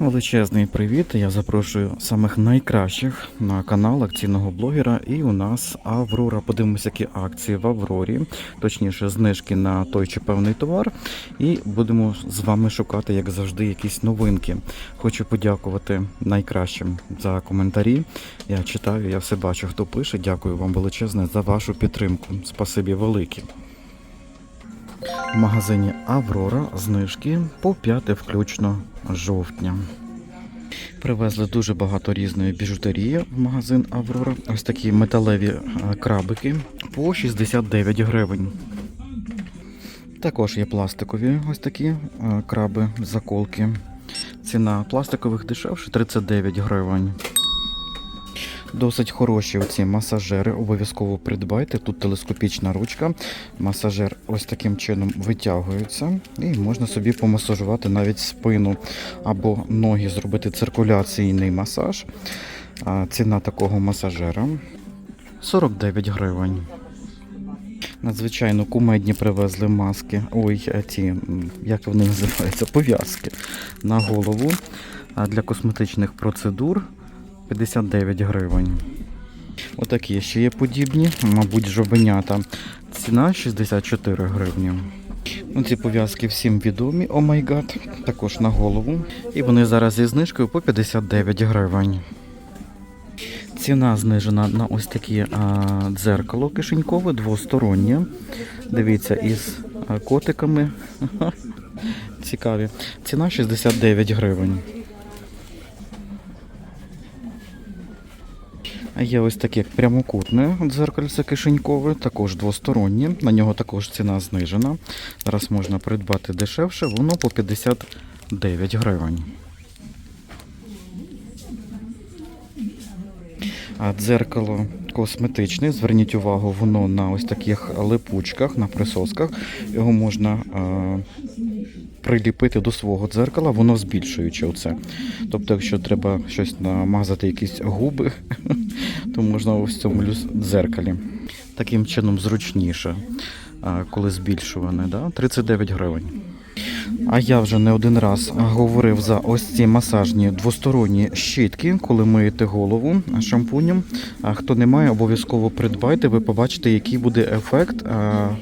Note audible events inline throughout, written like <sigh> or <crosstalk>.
Величезний привіт! Я запрошую самих найкращих на канал акційного блогера. І у нас Аврора. Подивимося, які акції в Аврорі, точніше, знижки на той чи певний товар. І будемо з вами шукати, як завжди, якісь новинки. Хочу подякувати найкращим за коментарі. Я читаю, я все бачу, хто пише. Дякую вам величезне за вашу підтримку. Спасибі велике. В магазині Аврора знижки по 5 включно жовтня. Привезли дуже багато різної біжутерії в магазин Аврора. Ось такі металеві е, крабики по 69 гривень. Також є пластикові ось такі е, краби, заколки. Ціна пластикових дешевше 39 гривень. Досить хороші оці масажери. Обов'язково придбайте. Тут телескопічна ручка. Масажер ось таким чином витягується, і можна собі помасажувати навіть спину або ноги, зробити циркуляційний масаж. Ціна такого масажера 49 гривень. Надзвичайно кумедні привезли маски. Ой, ті, як вони називаються, пов'язки на голову для косметичних процедур 59 гривень. Отакі ще є подібні, мабуть, жовенята. Ціна 64 гривні. Ну, ці пов'язки всім відомі, о май гад, також на голову. І вони зараз зі знижкою по 59 гривень. Ціна знижена на ось такі дзеркало кишенькове, двостороннє. Дивіться, із котиками. <laughs> Цікаві. Ціна 69 гривень. Є ось таке прямокутне дзеркальце кишенькове, також двостороннє. На нього також ціна знижена. Зараз можна придбати дешевше, воно по 59 гривень. А дзеркало косметичне, зверніть увагу, воно на ось таких липучках, на присосках. Його можна е, приліпити до свого дзеркала, воно збільшуючи оце. Тобто, якщо треба щось намазати, якісь губи, <laughs> то можна ось цьому дзеркалі. Таким чином зручніше, а, коли збільшуване, да? 39 гривень. А я вже не один раз говорив за ось ці масажні двосторонні щітки, коли миєте голову шампунем. Хто не має, обов'язково придбайте. Ви побачите, який буде ефект,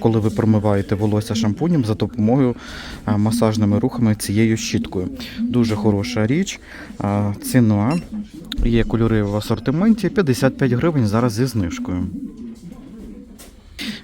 коли ви промиваєте волосся шампунем за допомогою масажними рухами цією щіткою. Дуже хороша річ. Ціна є кольори в асортименті 55 гривень зараз зі знижкою.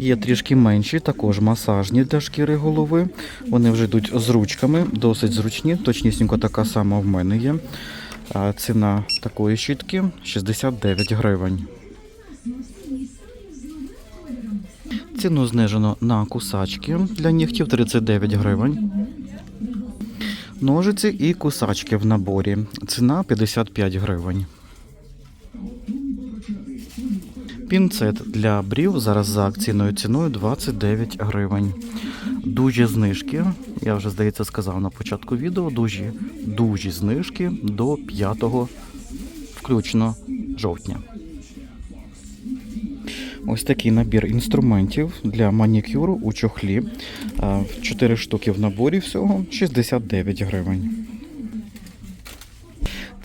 Є трішки менші, також масажні для шкіри голови. Вони вже йдуть з ручками, досить зручні. Точнісінько така сама в мене є. Ціна такої щітки 69 гривень. Ціну знижено на кусачки для нігтів 39 гривень. Ножиці і кусачки в наборі. Ціна 55 гривень. Пінцет для брів зараз за акційною ціною 29 гривень. Дуже знижки. Я вже здається сказав на початку відео. Дуже дуже знижки до 5 включно жовтня. Ось такий набір інструментів для манікюру у чохлі. 4 штуки в наборі всього 69 гривень.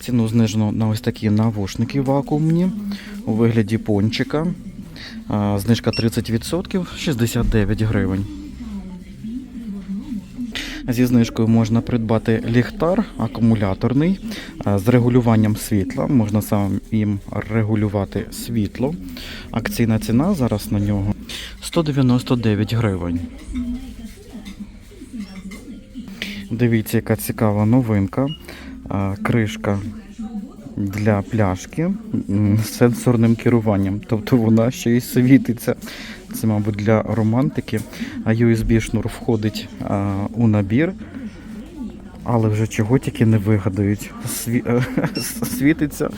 Ціну знижено на ось такі навушники вакуумні у вигляді пончика. Знижка 30%, 69 гривень. Зі знижкою можна придбати ліхтар акумуляторний з регулюванням світла. Можна сам їм регулювати світло. Акційна ціна зараз на нього 199 гривень. Дивіться, яка цікава новинка. Кришка для пляшки з сенсорним керуванням. Тобто вона ще й світиться. Це, мабуть, для романтики. А USB-шнур входить а, у набір. Але вже чого тільки не вигадають. Сві... <laughs> Світиться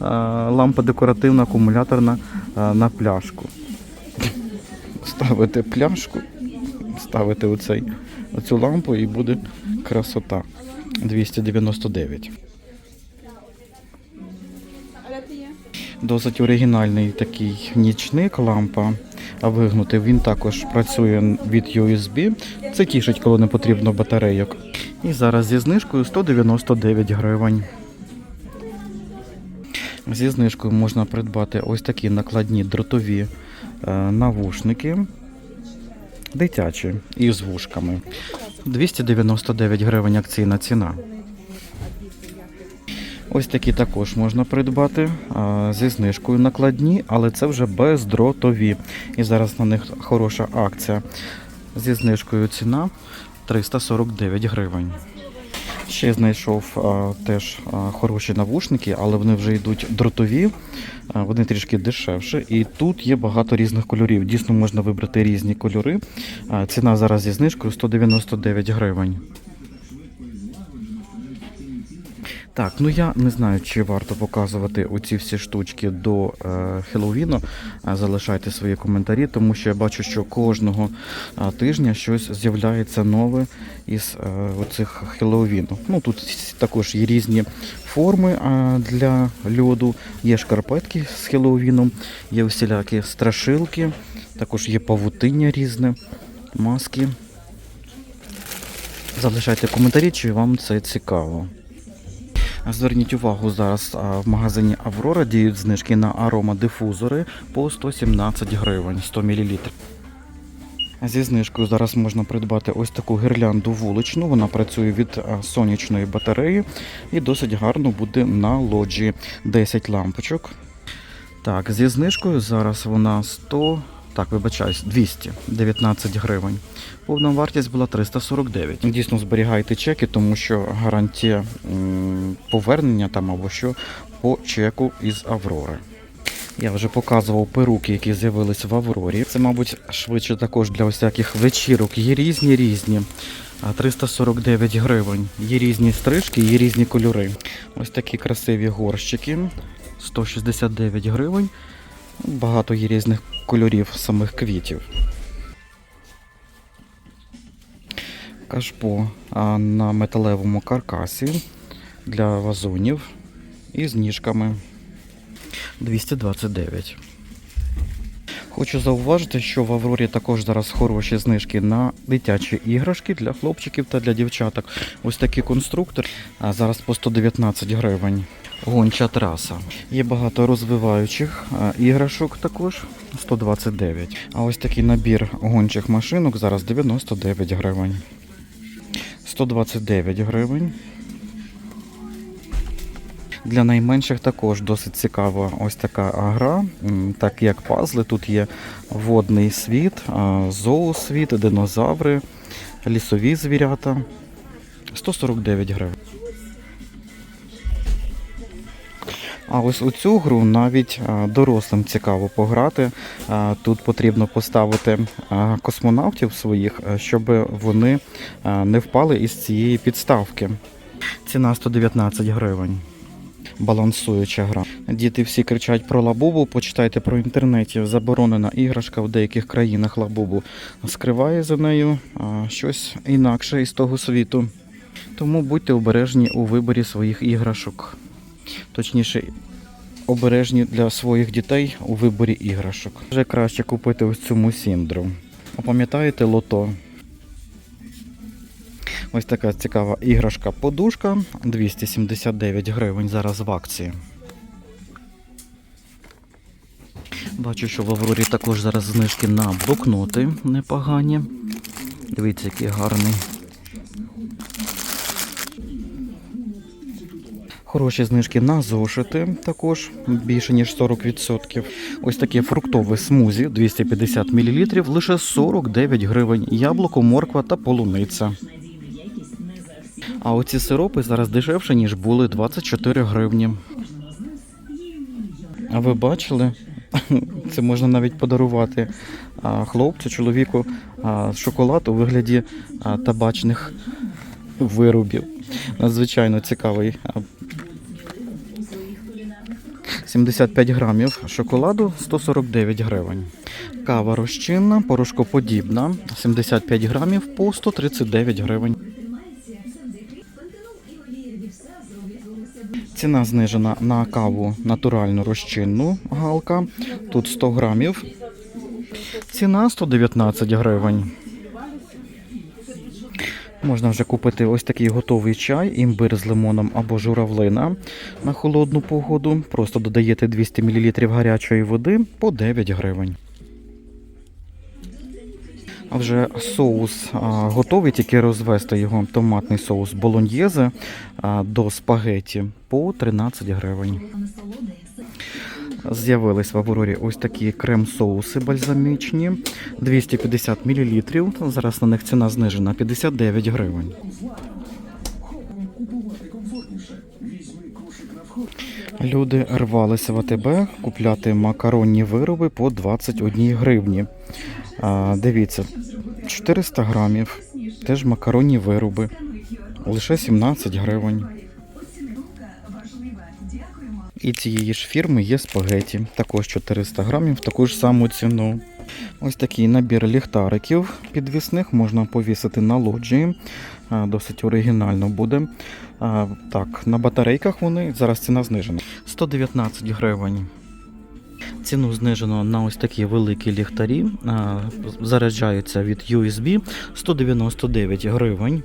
а, лампа декоративна, акумуляторна а, на пляшку. Ставите пляшку, ставите оцей, оцю лампу і буде красота. 299. Досить оригінальний такий нічник, лампа вигнутий. Він також працює від USB. Це тішить, коли не потрібно батарейок. І зараз зі знижкою 199 гривень. Зі знижкою можна придбати ось такі накладні дротові е, навушники. Дитячі і з вушками. 299 гривень акційна ціна. Ось такі також можна придбати зі знижкою накладні, але це вже бездротові. І зараз на них хороша акція. Зі знижкою ціна 349 гривень. Ще знайшов а, теж а, хороші навушники, але вони вже йдуть дротові, а, вони трішки дешевше. І тут є багато різних кольорів. Дійсно можна вибрати різні кольори. А, ціна зараз зі знижкою 199 гривень. Так, ну я не знаю, чи варто показувати оці всі штучки до е, Хеллоуіну. Е, Залишайте свої коментарі, тому що я бачу, що кожного е, тижня щось з'являється нове із е, оцих Хеллоуіну. Ну тут також є різні форми е, для льоду, є шкарпетки з Хеллоуіном, є усілякі страшилки, також є павутиння різне, маски. Залишайте коментарі, чи вам це цікаво. Зверніть увагу, зараз в магазині Аврора діють знижки на аромадифузори по 117 гривень 100 мл. Зі знижкою зараз можна придбати ось таку гірлянду вуличну. Вона працює від сонячної батареї і досить гарно буде на лоджії 10 лампочок. Так, зі знижкою зараз вона 100, так, вибачаюсь, 219 гривень. Повна вартість була 349. Дійсно зберігайте чеки, тому що гарантія повернення там або що по чеку із Аврори. Я вже показував перуки, які з'явились в Аврорі. Це, мабуть, швидше також для всяких вечірок. Є різні різні. А 349 гривень. Є різні стрижки, є різні кольори. Ось такі красиві горщики. 169 гривень. Багато є різних кольорів самих квітів. Кашпо на металевому каркасі для вазонів і з ніжками 229. Хочу зауважити, що в Аврорі також зараз хороші знижки на дитячі іграшки для хлопчиків та для дівчаток. Ось такий конструктор а зараз по 119 гривень. Гонча траса. Є багато розвиваючих іграшок також 129. А ось такий набір гончих машинок зараз 99 гривень. 129 гривень. Для найменших також досить цікава ось така гра, так як пазли. Тут є водний світ, зоосвіт, динозаври, лісові звірята. 149 гривень. А ось у цю гру навіть дорослим цікаво пограти. Тут потрібно поставити космонавтів своїх, щоб вони не впали із цієї підставки. Ціна 119 гривень. Балансуюча гра. Діти всі кричать про лабубу. Почитайте про інтернеті. Заборонена іграшка в деяких країнах лабубу скриває за нею щось інакше із того світу. Тому будьте обережні у виборі своїх іграшок. Точніше, обережні для своїх дітей у виборі іграшок. Вже краще купити ось цю мусіндру. А пам'ятаєте лото? Ось така цікава іграшка подушка 279 гривень зараз в акції. Бачу, що в Аврорі також зараз знижки на блокноти непогані. Дивіться, який гарний. Хороші знижки на зошити також більше ніж 40%. Ось таке фруктове смузі 250 мл, лише 49 гривень. Яблуко, морква та полуниця. А оці сиропи зараз дешевше, ніж були 24 гривні. А ви бачили? <laughs> Це можна навіть подарувати хлопцю, чоловіку шоколад у вигляді табачних виробів. Надзвичайно цікавий. А, 75 грамів шоколаду 149 гривень. Кава розчинна, порошкоподібна 75 грамів по 139 гривень. Ціна знижена на каву натуральну розчинну галка. Тут 100 грамів. Ціна 119 гривень. Можна вже купити ось такий готовий чай, імбир з лимоном або журавлина на холодну погоду. Просто додаєте 200 мл гарячої води по 9 гривень. Вже соус готовий, тільки розвести його томатний соус болоньєзе до спагеті по 13 гривень. З'явились в Аврорі ось такі крем-соуси бальзамічні 250 мл. Зараз на них ціна знижена 59 гривень. Люди рвалися в АТБ купляти макаронні вироби по 21 гривні. А, дивіться, 400 грамів, теж макаронні вироби, лише 17 гривень. І цієї ж фірми є спагеті, також 400 грамів, таку ж саму ціну. Ось такий набір ліхтариків підвісних можна повісити на лоджії. Досить оригінально буде. А, Так, на батарейках вони зараз ціна знижена. 119 гривень. Ціну знижено на ось такі великі ліхтарі. А, Заряджаються від USB 199 гривень.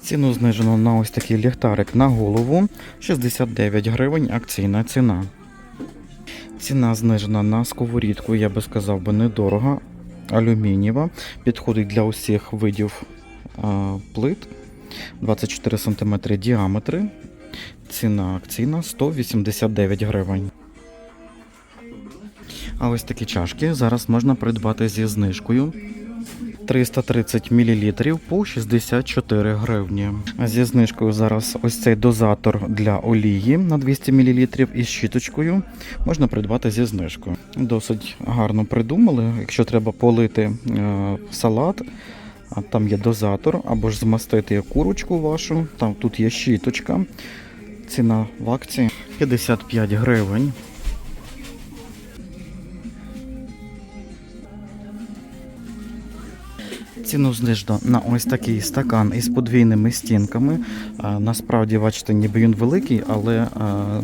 Ціну знижено на ось такий ліхтарик на голову 69 гривень акційна ціна. Ціна знижена на сковорідку, я би сказав би, недорого. Алюмінієва. Підходить для усіх видів а, плит. 24 см діаметри. Ціна акційна 189 гривень. А ось такі чашки зараз можна придбати зі знижкою. 330 мл по 64 гривні. Зі знижкою зараз ось цей дозатор для олії на 200 мл із щіточкою можна придбати зі знижкою. Досить гарно придумали. Якщо треба полити е, салат, а там є дозатор, або ж змастити курочку вашу, там тут є щіточка. Ціна в акції 55 гривень. Ціну знижено на ось такий стакан із подвійними стінками. А, насправді, бачите, ніби він великий, але а,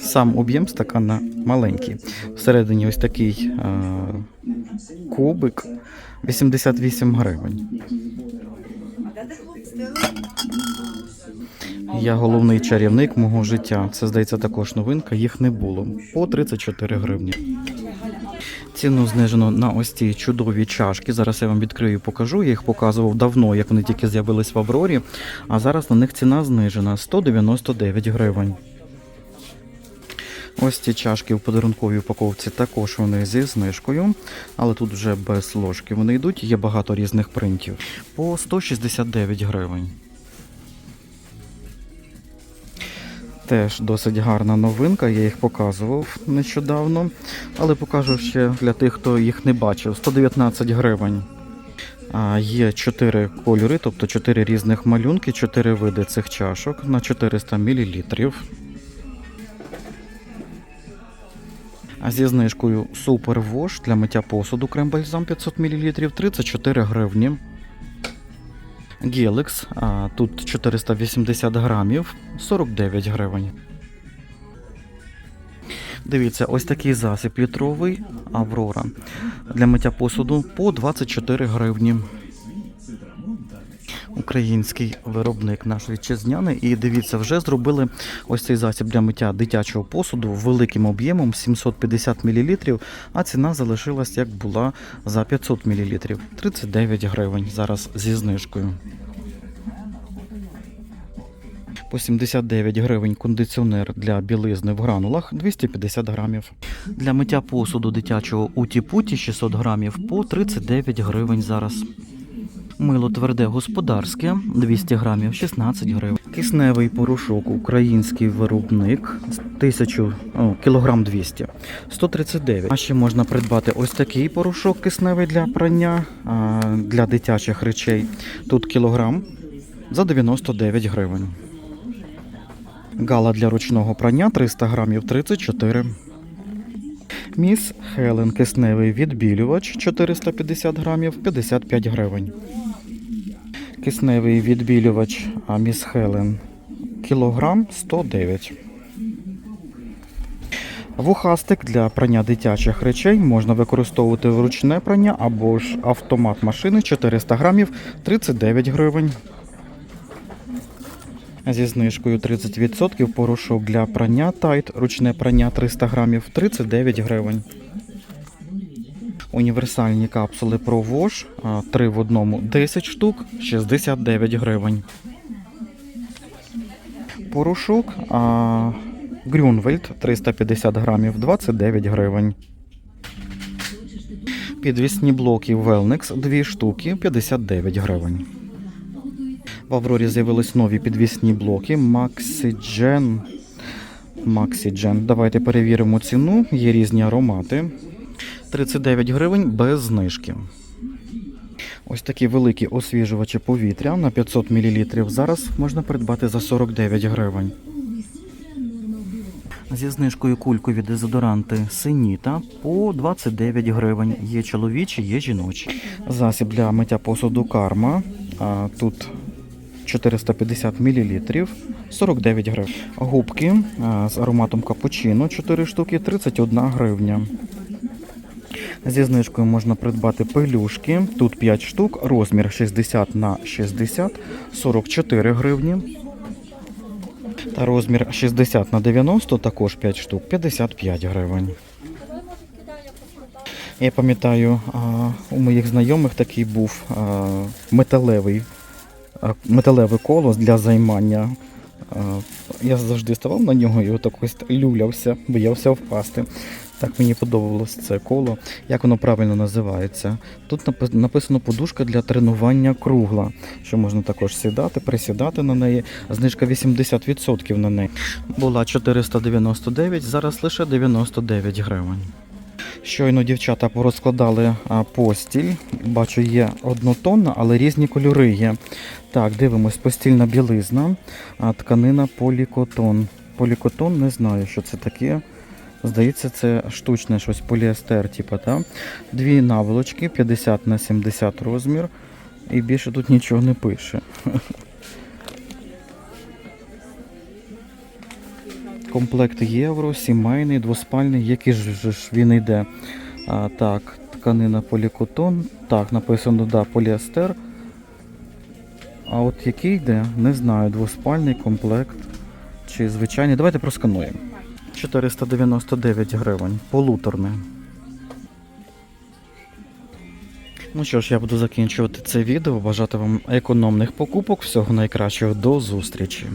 сам об'єм стакана маленький. Всередині ось такий а, кубик 88 гривень. Я головний чарівник мого життя. Це здається також новинка, їх не було. По 34 гривні. Ціну знижено на ось ці чудові чашки. Зараз я вам відкрию і покажу. Я їх показував давно, як вони тільки з'явились в Аврорі. А зараз на них ціна знижена 199 гривень. Ось ці чашки в подарунковій упаковці також вони зі знижкою, але тут вже без ложки вони йдуть. Є багато різних принтів. По 169 гривень. Теж досить гарна новинка, я їх показував нещодавно, але покажу ще для тих, хто їх не бачив. 119 гривень. Є 4 кольори, тобто 4 різних малюнки, 4 види цих чашок на 400 мл. Зі знижкою Wash для миття посуду крем-бальзам 500 мл 34 гривні. Геликс, тут 480 грамів, 49 гривень. Дивіться, ось такий засіб літровий Аврора для миття посуду по 24 гривні. Український виробник наш вітчизняний. І дивіться, вже зробили ось цей засіб для миття дитячого посуду великим об'ємом 750 мл, а ціна залишилась як була за 500 мл 39 гривень зараз зі знижкою. По 79 гривень кондиціонер для білизни в гранулах 250 грамів. Для миття посуду дитячого уті-путі 600 грамів по 39 гривень зараз. Мило тверде господарське 200 грамів 16 гривень. Кисневий порошок український виробник 1000 о, кілограм 200 139. А ще можна придбати ось такий порошок кисневий для прання для дитячих речей. Тут кілограм за 99 гривень. Гала для ручного прання 300 грамів 34. Міс Хелен кисневий відбілювач 450 грамів 55 гривень. Кисневий відбілювач Міс Хелен кілограм 109. Вухастик для прання дитячих речей можна використовувати ручне прання або ж автомат машини 400 грамів 39 гривень. Зі знижкою 30% порошок для прання тайт, ручне прання 300 грамів 39 гривень. Універсальні капсули Pro Wash 3 в одному 10 штук 69 гривень. Порошок Грюнвельд 350 грамів 29 гривень. Підвісні блоки Velnex 2 штуки 59 гривень. В Аврорі з'явились нові підвісні блоки Maxigen. Maxigen. Давайте перевіримо ціну. Є різні аромати. 39 гривень без знижки. Ось такі великі освіжувачі повітря на 500 мл зараз можна придбати за 49 гривень. Зі знижкою кулькові дезодоранти Синіта по 29 гривень. Є чоловічі, є жіночі. Засіб для миття посуду карма. Тут 450 мл 49 гривень. Губки з ароматом капучино 4 штуки 31 гривня. Зі знижкою можна придбати пелюшки. Тут 5 штук, розмір 60 на 60 44 гривні. Та розмір 60 на 90 також 5 штук 55 гривень. Я пам'ятаю, у моїх знайомих такий був металевий, металеве коло для займання. Я завжди ставав на нього і отак ось люлявся, боявся впасти. Так мені подобалось це коло. Як воно правильно називається? Тут напи- написано подушка для тренування кругла, що можна також сідати, присідати на неї. Знижка 80% на неї. Була 499, зараз лише 99 гривень. Щойно дівчата порозкладали постіль. Бачу, є однотонна, але різні кольори є. Так, дивимось, постільна білизна, тканина полікотон. Полікотон не знаю, що це таке. Здається, це штучне щось поліестер, типу, та? Дві наволочки, 50 на 70 розмір. І більше тут нічого не пише. <laughs> Комплект євро, сімейний, двоспальний. Який ж він йде? А, так, тканина полікотон. Так, написано, да, поліестер. А от який йде, не знаю, двоспальний комплект чи звичайний. Давайте проскануємо. 499 гривень. Полуторне. Ну що ж, я буду закінчувати це відео. Бажати вам економних покупок. Всього найкращого. До зустрічі.